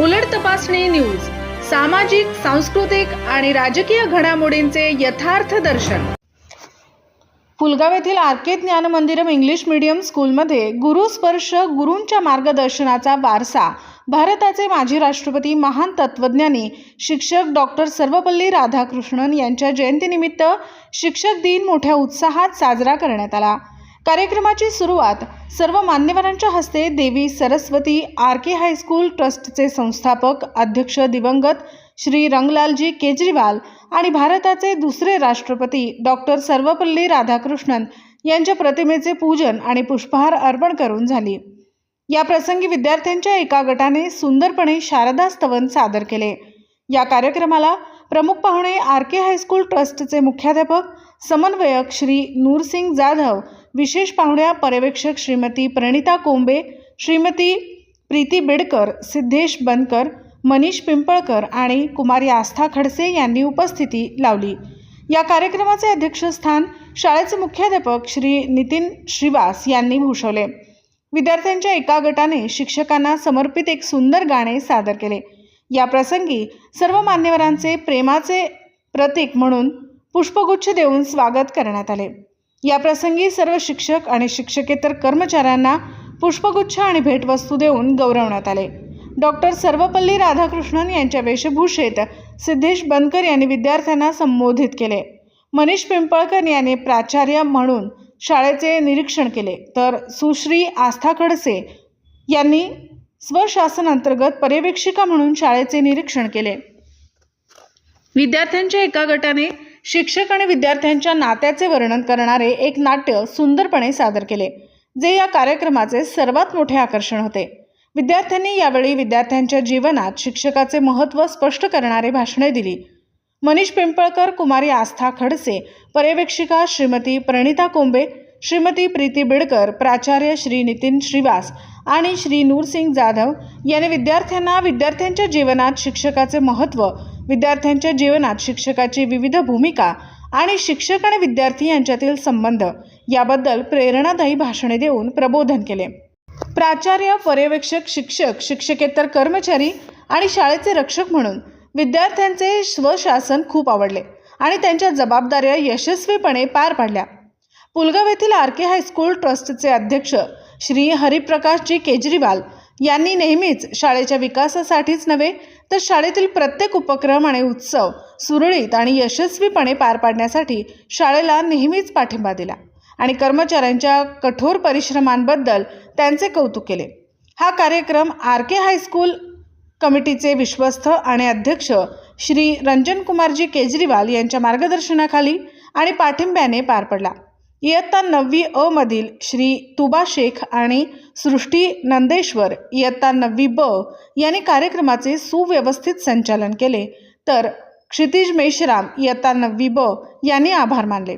उलट तपासणी न्यूज सामाजिक सांस्कृतिक आणि राजकीय घडामोडींचे यथार्थ दर्शन. पुलगाव येथील आर के ज्ञान मंदिरम इंग्लिश मीडियम स्कूलमध्ये गुरुस्पर्श गुरूंच्या मार्गदर्शनाचा वारसा. भारताचे माजी राष्ट्रपती महान तत्वज्ञानी शिक्षक डॉक्टर सर्वपल्ली राधाकृष्णन यांच्या जयंतीनिमित्त शिक्षक दिन मोठ्या उत्साहात साजरा करण्यात आला. कार्यक्रमाची सुरुवात सर्व मान्यवरांच्या हस्ते देवी सरस्वती आर के हायस्कूल ट्रस्टचे संस्थापक अध्यक्ष दिवंगत श्री रंगलालजी केजरीवाल आणि भारताचे दुसरे राष्ट्रपती डॉक्टर सर्वपल्ली राधाकृष्णन यांच्या प्रतिमेचे पूजन आणि पुष्पहार अर्पण करून झाली. या प्रसंगी विद्यार्थ्यांच्या एका गटाने सुंदरपणे शारदा स्तवन सादर केले. या कार्यक्रमाला प्रमुख पाहुणे आर के हायस्कूल ट्रस्टचे मुख्याध्यापक समन्वयक श्री नूरसिंग जाधव विशेष पाहुण्या पर्यवेक्षक श्रीमती प्रणिता कोंबे श्रीमती प्रीती बिडकर सिद्धेश बनकर मनीष पिंपळकर आणि कुमारी आस्था खडसे यांनी उपस्थिती लावली. या कार्यक्रमाचे अध्यक्षस्थान शाळेचे मुख्याध्यापक श्री नितीन श्रीवास यांनी भूषवले. विद्यार्थ्यांच्या एका गटाने शिक्षकांना समर्पित एक सुंदर गाणे सादर केले. या प्रसंगी सर्व मान्यवरांचे प्रेमाचे प्रतीक म्हणून पुष्पगुच्छ देऊन स्वागत करण्यात आले. या प्रसंगी सर्व शिक्षक आणि शिक्षकेतर कर्मचाऱ्यांना पुष्पगुच्छ आणि भेटवस्तू देऊन गौरवण्यात आले. डॉक्टर सर्वपल्ली राधाकृष्णन यांच्या वेशभूषेत सिद्धेश बनकर यांनी विद्यार्थ्यांना संबोधित केले. मनीष पिंपळकर यांनी प्राचार्य म्हणून शाळेचे निरीक्षण केले. तर सुश्री आस्था खडसे यांनी स्वशासन अंतर्गत पर्यवेक्षिका म्हणून शाळेचे निरीक्षण केले. विद्यार्थ्यांच्या एका गटाने शिक्षक आणि विद्यार्थ्यांच्या नात्याचे वर्णन करणारे एक नाट्य सुंदरपणे सादर केले जे या कार्यक्रमाचे सर्वात मोठे आकर्षण होते. विद्यार्थ्यांनी यावेळी विद्यार्थ्यांच्या जीवनात शिक्षकाचे महत्त्व स्पष्ट करणारे भाषणे दिली. मनीष पिंपळकर कुमारी आस्था खडसे पर्यवेक्षिका श्रीमती प्रणिता कोंबे श्रीमती प्रीती बिडकर प्राचार्य श्री नितीन श्रीवास आणि श्री नूरसिंग जाधव यांनी विद्यार्थ्यांना विद्यार्थ्यांच्या जीवनात शिक्षकाचे महत्त्व विद्यार्थ्यांच्या जीवनात शिक्षकाची विविध भूमिका आणि शिक्षक आणि विद्यार्थी यांच्यातील संबंध याबद्दल प्रेरणादायी भाषणे देऊन प्रबोधन केले. प्राचार्य पर्यवेक्षक शिक्षक शिक्षकेतर कर्मचारी आणि शाळेचे रक्षक म्हणून विद्यार्थ्यांचे स्वशासन खूप आवडले आणि त्यांच्या जबाबदाऱ्या यशस्वीपणे पार पाडल्या. पुलगाव येथील आर के हायस्कूल ट्रस्टचे अध्यक्ष श्री हरिप्रकाशजी केजरीवाल यांनी नेहमीच शाळेच्या विकासासाठीच नव्हे तर शाळेतील प्रत्येक उपक्रम आणि उत्सव सुरळीत आणि यशस्वीपणे पार पाडण्यासाठी शाळेला नेहमीच पाठिंबा दिला आणि कर्मचाऱ्यांच्या कठोर परिश्रमांबद्दल त्यांचे कौतुक केले. हा कार्यक्रम आर के हायस्कूल कमिटीचे विश्वस्त आणि अध्यक्ष श्री रंजन कुमारजी केजरीवाल यांच्या मार्गदर्शनाखाली आणि पाठिंब्याने पार पडला. इयत्ता नववी अ मधील श्री तुबा शेख आणि सृष्टी नंदेश्वर इयत्ता नववी ब यांनी कार्यक्रमाचे सुव्यवस्थित संचालन केले. तर क्षितिज मेश्राम इयत्ता नववी ब यांनी आभार मानले.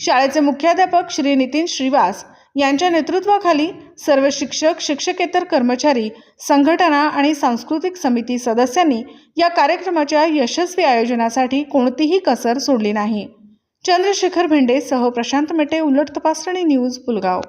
शाळेचे मुख्याध्यापक श्री नितीन श्रीवास यांच्या नेतृत्वाखाली सर्व शिक्षक शिक्षकेतर कर्मचारी संघटना आणि सांस्कृतिक समिती सदस्यांनी या कार्यक्रमाच्या यशस्वी आयोजनासाठी कोणतीही कसर सोडली नाही. चंद्रशेखर भेंडे सह प्रशांत मेटे उलट तपासणी न्यूज पुलगाव.